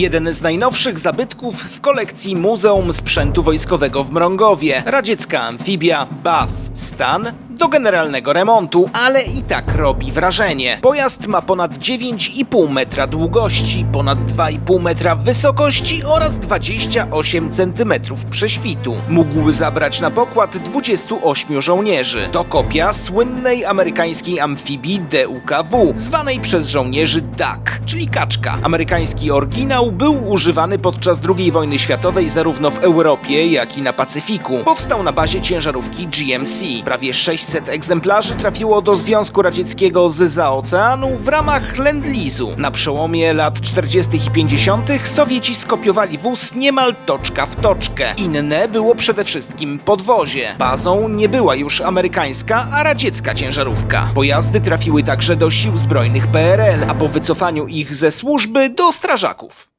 Jeden z najnowszych zabytków w kolekcji Muzeum Sprzętu Wojskowego w Mrągowie. Radziecka amfibia BAF. Stan do generalnego remontu, ale i tak robi wrażenie. Pojazd ma ponad 9,5 metra długości, ponad 2,5 metra wysokości oraz 28 cm prześwitu. Mógł zabrać na pokład 28 żołnierzy. To kopia słynnej amerykańskiej amfibii DUKW, zwanej przez żołnierzy DAK, czyli kaczka. Amerykański oryginał był używany podczas II wojny światowej zarówno w Europie, jak i na Pacyfiku. Powstał na bazie ciężarówki GMC. Prawie 600 egzemplarzy trafiło do Związku Radzieckiego z oceanu w ramach Lend-Lease'u. Na przełomie lat 40. i 50. Sowieci skopiowali wóz niemal toczka w toczkę. Inne było przede wszystkim podwozie. Bazą nie była już amerykańska, a radziecka ciężarówka. Pojazdy trafiły także do sił zbrojnych PRL, a po wycofaniu ich ze służby do strażaków.